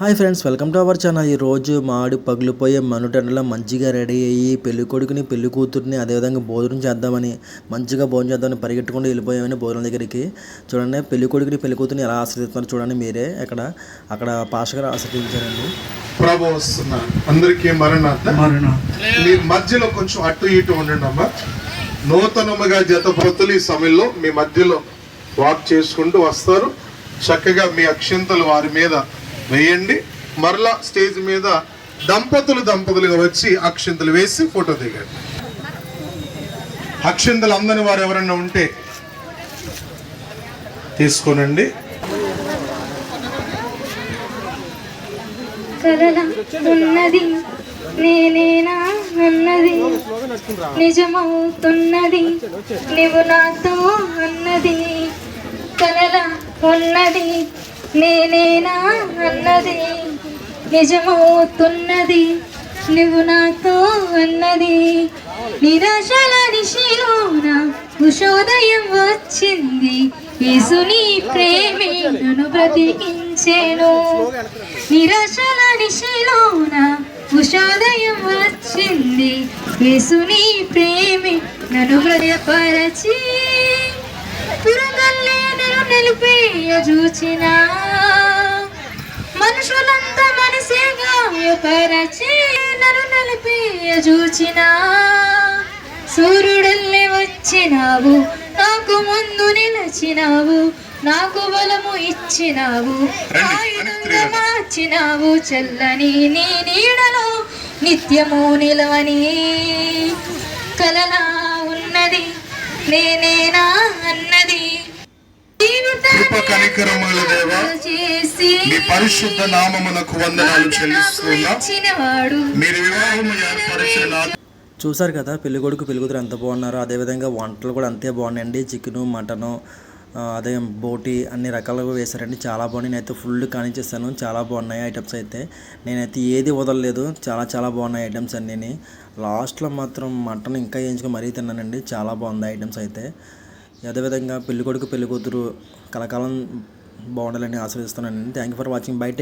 Hi friends welcome to our channel. ఈ రోజు మాడి పగిలిపోయే మనుటెండలో మంచిగా రెడీ అయ్యి పెళ్ళి కొడుకుని పెళ్ళి కూతుర్ని అదేవిధంగా భోజనం చేద్దామని మంచిగా భోజనం చేద్దామని పరిగెట్టుకుంటూ వెళ్ళిపోయామని భోజనం దగ్గరికి. చూడండి పెళ్ళి కొడుకుని పెళ్ళి కూతుర్ని ఎలా ఆశ్రదిస్తున్నారు చూడండి మీరే. అక్కడ అక్కడ పాష గారు ఆశ్రదించారండి ప్రభు వస్తున్నారు అందరికీ మరణాత మీ మధ్యలో కొంచెం అటు ఇటు ఉండండి అమ్మా. నూతనముగా జతపతులు ఈ సమయంలో మీ మధ్యలో వాక్ చేసుకుంటూ వస్తారు. చక్కగా మీ అక్షింతలు వారి మీద వేయండి. మరలా స్టేజ్ మీద దంపతులు దంపతులుగా వచ్చి అక్షింతలు వేసి ఫోటో దిగండి. అక్షింతలు అందని వారు ఎవరైనా ఉంటే తీసుకోనండి. ఉన్నది నేనేనా అన్నది నిజమవుతున్నది నువ్వు నాతో అన్నది కలల ఉన్నది. నేనేనా అన్నది? నిజమవుతున్నది? నువ్వు నాతో అన్నది? నిరాశల నిశిలోన ఉషోదయం వచ్చింది. యేసుని ప్రేమే నన్ను బ్రతికించేను. నిరాశల నిశిలోన ఉషోదయం వచ్చింది. యేసుని ప్రేమే నన్ను హృదయపరచి పురగల్లే నిలిపేయ చూచినా. గాయపరచి నన్ను నిలిపేయ చూచిన. సూర్యుడల్లే వచ్చినావు నాకు ముందు నిలచినావు నాకు బలము ఇచ్చినావు ఆయుధంగా మార్చినావు చల్లని నీ నీడలో నిత్యము నిలవని. కలలా ఉన్నది నేనేనా అన్నది. కనికరముల దేవా, మీ పరిశుద్ధ నామమునకు వందనాలు చెల్లిస్తున్నా. ఇచ్చినవాడు. మీరు వివాహము ఏర్పరిచిన నా చూసారు కదా పెళ్ళి కొడుకు పెళ్ళి కూతురు ఎంత బాగున్నారో అదేవిధంగా వంటలు కూడా అంతే బాగున్నాయండి. చికెను మటను అదే బోటి అన్ని రకాలుగా వేశారండి. చాలా బాగున్నాయి. నేనైతే ఫుల్ కానిచ్చేసాను. చాలా బాగున్నాయి ఐటమ్స్ అయితే. నేనైతే ఏది వదలలేదు. చాలా చాలా బాగున్నాయి ఐటమ్స్ అన్నీ లాస్ట్లో మాత్రం మటన్ ఇంకా వేయించుకొని మరీ తిన్నానండి. చాలా బాగుంది ఐటమ్స్ అయితే. అదేవిధంగా పెళ్ళి కొడుకు పెళ్ళి కూతురు కలకాలం బాగుండాలని ఆశీర్దిస్తున్నానండి thank you for watching bye take